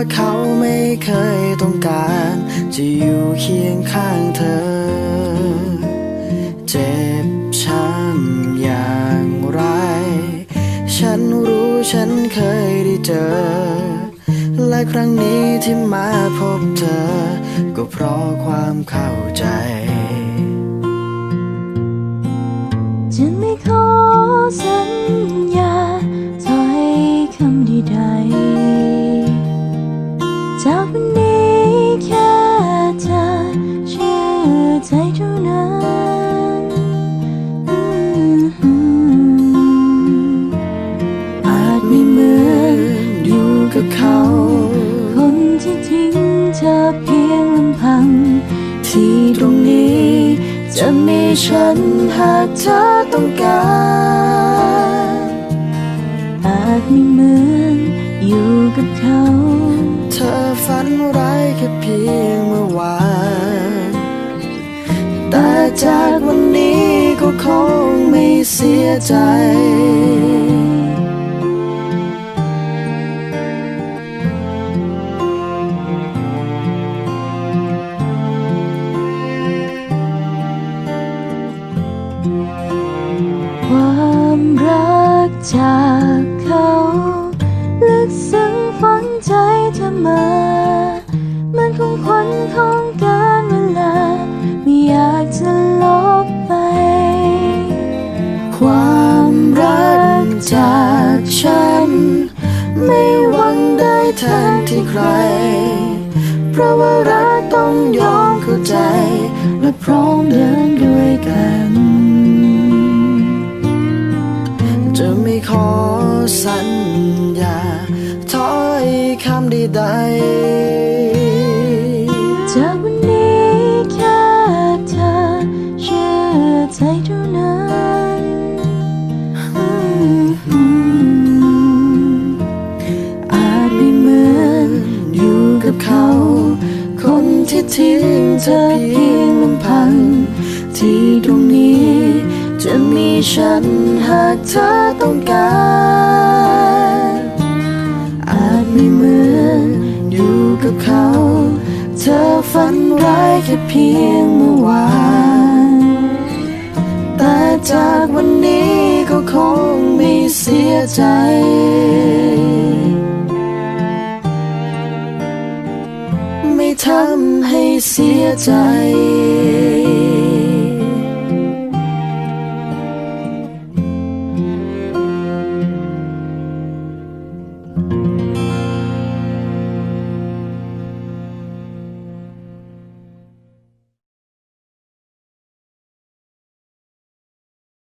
าเขาไม่เคยต้องการ จะอยู่เคียงข้างเธอ เจ็บช้ำอย่างไร ฉันรู้ฉันเคยได้เจอ และครั้งนี้ที่มาพบเธอ ก็เพราะความเข้าใจจะไม่ขอสัญญาถ้อยคำใดๆ ใจเท่านั้นอาจไม่เหมือนอยู่กับเขา คนที่ทิ้งเธอเพียงลำพัง ที่ตรงนี้ จะมีฉันหากเธอต้องการ อาจไม่เหมือนอยู่กับเขา เธอฝันร้ายแค่เพียงเมื่อวาน แต่จากวันนี้ก็คงไม่เสียใจความรักจาก ใคร เพราะว่ารักต้องยอมเข้าใจ และพร้อมเดินด้วยกัน จะไม่ขอสัญญาถ้อยคำใดๆ เขา คนที่ทิ้งเธอเพียงลำพัง ที่ตรงนี้ จะมีฉันหากเธอต้องการ อาจไม่เหมือนอยู่กับเขา เธอฝันร้ายแค่เพียงเมื่อวาน แต่จากวันนี้ก็คงไม่เสียใจ ไม่ทำให้เสียใจ